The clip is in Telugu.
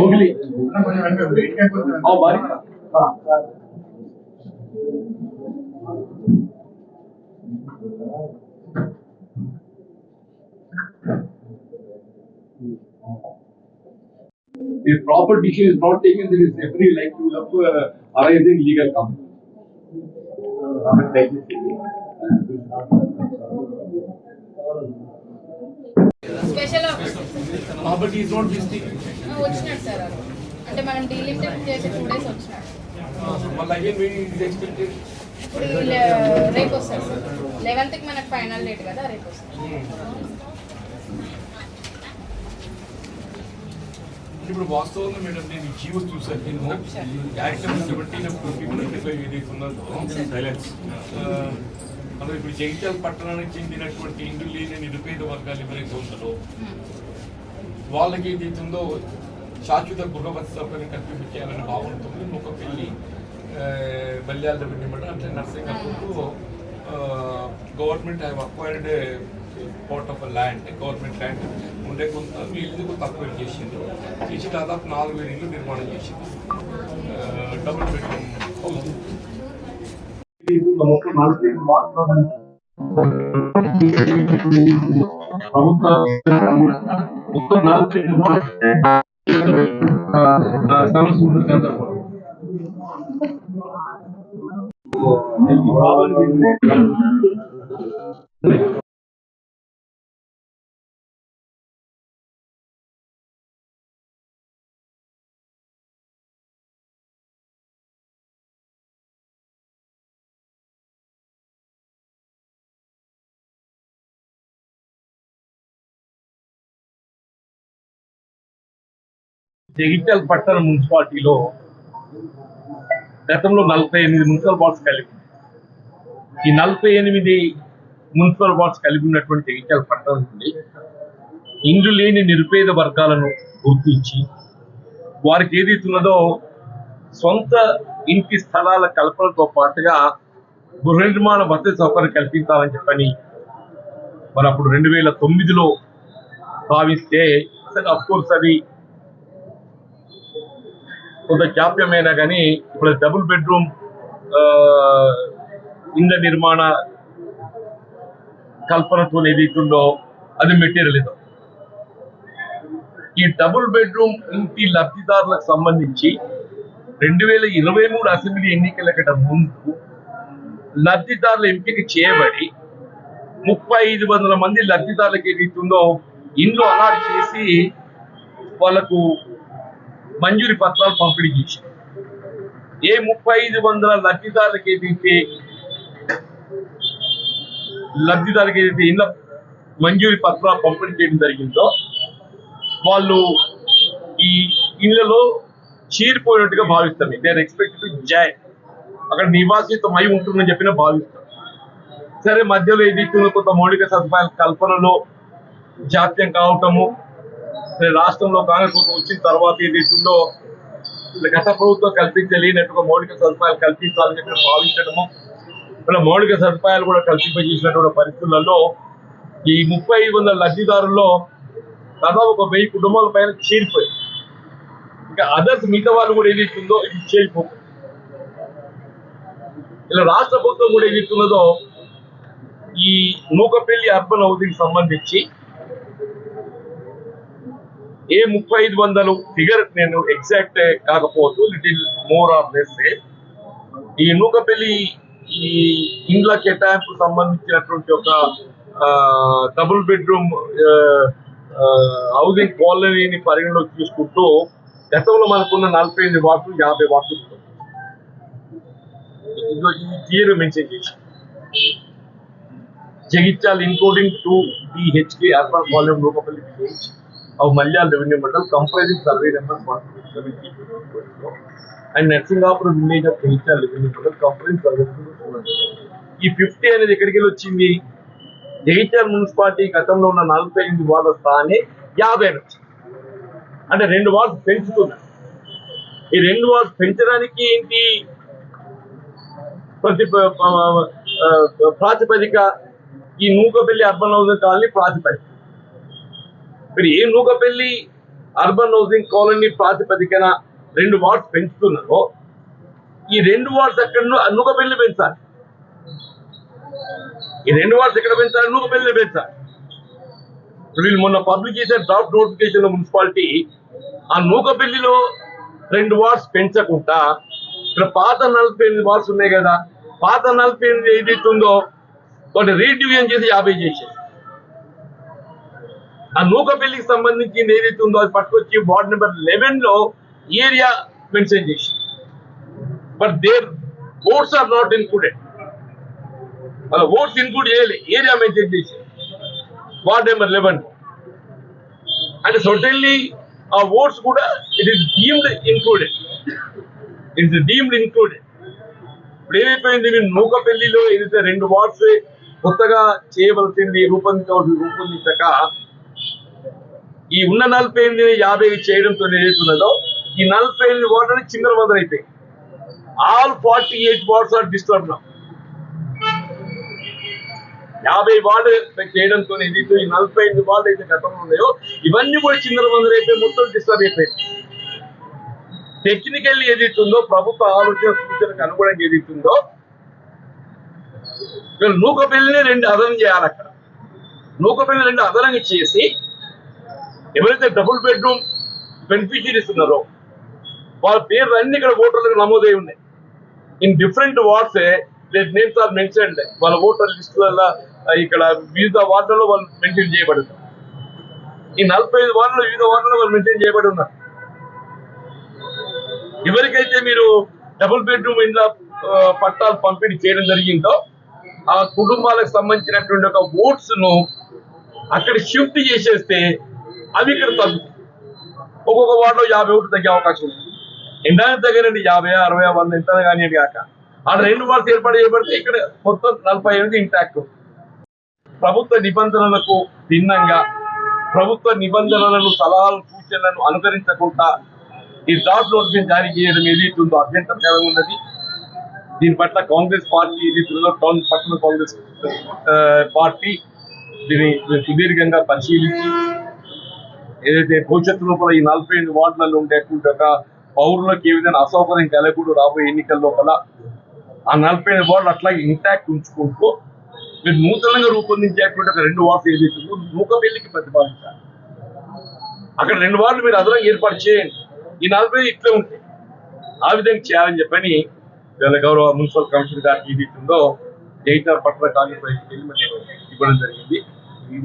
ಹೋಗ್ಲಿ ಅವ್ ಬಾರಿ If proper decision is not taken, there is every likelihood of uh, arising legal conflict. He is not visiting. వచ్చినాడు సార్. అంటే మనం డీలిమిటెడ్ చేసి టూ డేస్ వచ్చినాడు. Well, again, we is expected. ఇప్పుడు రేపు వస్తారు సార్. లెవెన్త్కి మనకు ఫైనల్ డేట్ కదా రేపు వస్తారు. ఇప్పుడు వాస్తవంగా మేడం నేను జీవో చూసాను నేను act number seventeen twenty twenty five ఏదైతే ఉన్నదో సైలెన్స్ మనం ఇప్పుడు జగిత్యాల పట్టణానికి చెందినటువంటి ఇండ్లు లేని నిరుపేద వర్గాలు ఎవరైతే ఉన్నారో వాళ్ళకి ఏదైతుందో శాశ్వత గృహపతి సౌకర్యం కల్పించాలని భావనతో ఒక పెళ్ళి బల్యాల దగ్గర అంటే nursing government have acquired part of land government land ఉండే కొంత వీళ్ళు తక్కువ చేసిండ్రు. చేసి దాదాపు నాలుగు వేల ఇల్లు నిర్మాణం చేసింది డబుల్ బెడ్రూమ్ హౌస్ మొత్తం నాలుగు సమస్య జగిత్యాల పట్టణ మున్సిపాలిటీలో గతంలో నలభై ఎనిమిది మున్సిపల్ బాండ్స్ కలిగి ఉంది. ఈ నలభై ఎనిమిది మున్సిపల్ బాండ్స్ కలిగి ఉన్నటువంటి జగిత్యాల పట్టణం నుండి ఇండ్లు లేని నిరుపేద వర్గాలను గుర్తించి వారికి ఏదైతే ఉన్నదో సొంత ఇంటి స్థలాల కల్పనతో పాటుగా గృహ నిర్మాణ వసతి సౌకర్యం కల్పించాలని చెప్పని మరి అప్పుడు రెండు వేల తొమ్మిదిలో భావిస్తే అఫ్కోర్స్ అది కొంత జాప్యమైనా కానీ ఇప్పుడు డబుల్ బెడ్రూమ్ ఇండ్ల నిర్మాణ కల్పనతో ఏదైతుందో అది మెటీరియల్ ఈ డబుల్ బెడ్రూమ్ ఇంటి లబ్ధిదారులకు సంబంధించి రెండు వేల ఇరవై మూడు అసెంబ్లీ ఎన్నికల కంటే ముందు లబ్ధిదారుల ఎంపిక చేయబడి ముప్పై ఐదు వందల మంది లబ్ధిదారులకు ఏదైతుందో ఇండ్లు అలాట్ చేసి వాళ్ళకు మంజూరి పత్రాలు పంపిణీ చేశారు. ఏ ముప్పై ఐదు వందల లబ్ధిదారులకు ఏదైతే లబ్ధిదారులకు ఏదైతే ఇళ్ళ మంజూరి పత్రాలు పంపిణీ చేయడం జరిగిందో వాళ్ళు ఈ ఇళ్ళలో చీరిపోయినట్టుగా భావిస్తారు they are expect to joy అక్కడ నివాసితం అయి ఉంటుందని చెప్పిన భావిస్తారు సరే మధ్యలో ఏదైతే కొంత మౌలిక సదుపాయాల కల్పనలో జాప్యం కావటము రాష్ట్రంలో కాంగ్రెస్ ప్రభుత్వం వచ్చిన తర్వాత ఏదైతుందో గత ప్రభుత్వం కల్పించలేనట్టుగా మౌలిక సదుపాయాలు కల్పించాలని చెప్పి భావించడము ఇలా మౌలిక సదుపాయాలు కూడా కల్పింపజేసినటువంటి పరిస్థితులలో ఈ ముప్పై వందల లబ్ధిదారుల్లో దాదాపు ఒక వెయ్యి కుటుంబాల పైన చేరిపోయింది ఇంకా అదర్స్ మిగతా వాళ్ళు కూడా ఏదైతుందో ఇది చేరిపో ఇలా రాష్ట్ర ప్రభుత్వం కూడా ఏదైతున్నదో ఈ నూకపల్లి అర్బన్ హౌసింగ్ సంబంధించి ఏ ముప్పై ఐదు వందలు ఫిగర్ నేను ఎగ్జాక్ట్ కాకపోవచ్చు లిటిల్ మోర్ ఆర్ లెస్ ఈ నూకపల్లి ఈ ఇండ్ల కేటాయింపు సంబంధించినటువంటి ఒక డబుల్ బెడ్రూమ్ హౌసింగ్ కాలనీని పరిగణలోకి తీసుకుంటూ గతంలో మనకున్న నలభై ఎనిమిది వాట్లు యాభై వాట్లు ఈ క్లియర్ మెన్షన్ చేసి Jagtial including two DHK urban colony Nukapalli village. Of Malya revenue model comprising survey number 170 and Narsingapuram village of Jagtial Revenue model comprising survey number 200. ఈ ఫిఫ్టీ అనేది ఎక్కడికి వెళ్ళి వచ్చింది? జగిత్యాల మున్సిపాలిటీ గతంలో ఉన్న నలభై ఎనిమిది వార్డుల స్థానే యాభై అని వచ్చింది. అంటే రెండు వార్డు పెంచుతున్నారు. ఈ రెండు వార్డు పెంచడానికి ఏంటి? ప్రతి ప్రాతిపదిక ఈ నూకపల్లి అర్బన్ హౌసింగ్ కాలనీ ప్రాతిపదిక. మీరు ఏ నూకపల్లి అర్బన్ హౌసింగ్ కాలనీ ప్రాతిపదికన రెండు వార్డ్స్ పెంచుతున్నారో ఈ రెండు వార్డ్స్ ఎక్కడ ను- నూకపల్లి పెంచాలి. ఈ రెండు వార్డ్స్ ఎక్కడ పెంచాలి? నూకపల్లి పెంచాలి. వీళ్ళు మొన్న పబ్లిక్ చేసే డ్రాఫ్ట్ నోటిఫికేషన్ మున్సిపాలిటీ ఆ నూకపల్లిలో రెండు వార్డ్స్ పెంచకుండా ఇక్కడ పాత నలభై ఎనిమిది వార్డ్స్ ఉన్నాయి కదా పాత నలభై ఎనిమిది ఏదైతే ఉందో వాటి రీడివిజన్ చేసి యాభై చేసేది ఆ నూకపల్లికి సంబంధించింది ఏదైతే ఉందో అది పట్టుకొచ్చి వార్డ్ నెంబర్ లెవెన్లో ఏరియా మెన్షన్ చేసి but their votes are not included అలా ఓట్స్ ఇన్క్లూడ్ చేయలే ఏరియా మెన్షన్ చేసి. Ward number eleven. And certainly ఆ ఓట్స్ కూడా it is deemed included it is deemed included ఇప్పుడు ఏమైపోయింది? మీరు నూకపల్లిలో ఏదైతే రెండు వార్డ్స్ కొత్తగా చేయవలసింది రూపొందించవలసి రూపొందించక ఈ ఉన్న నలభై ఎనిమిది యాభై చేయడంతో ఏదైతున్నదో ఈ నలభై ఎనిమిది ఓటర్లు చిందర మొదలైపోయి all forty eight wards are disturb నా యాభై వార్డు చేయడంతో ఏదైతే ఈ నలభై ఎనిమిది వార్డు అయితే గతంలో ఉన్నాయో ఇవన్నీ కూడా చిందర మొదలైపోయి మొత్తం డిస్టర్బ్ అయిపోయింది టెక్నికల్ ఏదైతుందో ప్రభుత్వ ఆలోచన సూచనకు అనుగుణంగా ఏదైతుందో వీళ్ళు నూకపల్లిని రెండు అదనం చేయాలి అక్కడ. నూకపల్లి రెండు అదనంగా చేసి ఎవరైతే డబుల్ బెడ్రూమ్ బెనిఫిషరీస్ ఉన్నారో వాళ్ళ పేర్లు అన్ని ఇక్కడ ఓటర్లకు నమోదై ఉన్నాయి. In different wards names are mention వాళ్ళ ఓటర్ లిస్టులలో ఇక్కడ వివిధ వార్డులలో వాళ్ళు మెన్షన్ చేయబడి ఈ నలభై ఐదు వార్డులు వివిధ వార్డులలో వాళ్ళు మెన్షన్ చేయబడి ఉన్నారు. ఎవరికైతే మీరు డబుల్ బెడ్రూమ్ ఇండ్ల పట్టాలు పంపిణీ చేయడం జరిగిందో ఆ కుటుంబాలకు సంబంధించినటువంటి ఒక ఓట్స్ను అక్కడ షిఫ్ట్ చేసేస్తే అవి ఇక్కడ తగ్గు. ఒక్కొక్క వార్డులో యాభై ఓట్లు తగ్గే అవకాశం ఉంది. ఎండానికి తగ్గనండి యాభై అరవై వంద ఎంత కానీ కాక. ఆ రెండు వార్డు ఏర్పాటు చేయబడితే ఇక్కడ మొత్తం నలభై ఎనిమిది ఇంటాక్ట్ ప్రభుత్వ నిబంధనలకు భిన్నంగా ప్రభుత్వ నిబంధనలను సలహాలు సూచనలను అనుసరించకుండా ఈ డ్రాఫ్ట్ నోటిఫికేషన్ జారీ చేయడం ఏదైతే ఉందో అభ్యంతరకరంగా ఉన్నది. దీని పట్ల కాంగ్రెస్ పార్టీ ఏదైతుందో టౌన్ పట్టణ కాంగ్రెస్ పార్టీ దీన్ని సుదీర్ఘంగా పరిశీలించి ఏదైతే భవిష్యత్తు లోపల ఈ నలభై ఎనిమిది వార్డులలో ఉండేటువంటి ఒక పౌరులకు ఏ విధంగా అసౌకర్యం కలగకూడదు రాబోయే ఎన్నికల లోపల ఆ నలభై ఐదు వార్డులు అట్లాగే ఇంటాక్ట్ ఉంచుకుంటూ మీరు నూతనంగా రూపొందించేటువంటి ఒక రెండు వార్డులు ఏదైతుందో నూకపల్లికి ప్రతిపాదించాలి. అక్కడ రెండు వార్డులు మీరు అదనంగా ఏర్పాటు చేయండి. ఈ నలభై ఇట్లే ఉంటాయి ఆ విధంగా చేయాలని చెప్పని గౌరవ మున్సిపల్ కమిషనర్ గారికి ఏదైతుందో జైతార్ పట్టణ కాంగ్రెస్ వెళ్ళి మరి ఇవ్వడం జరిగింది.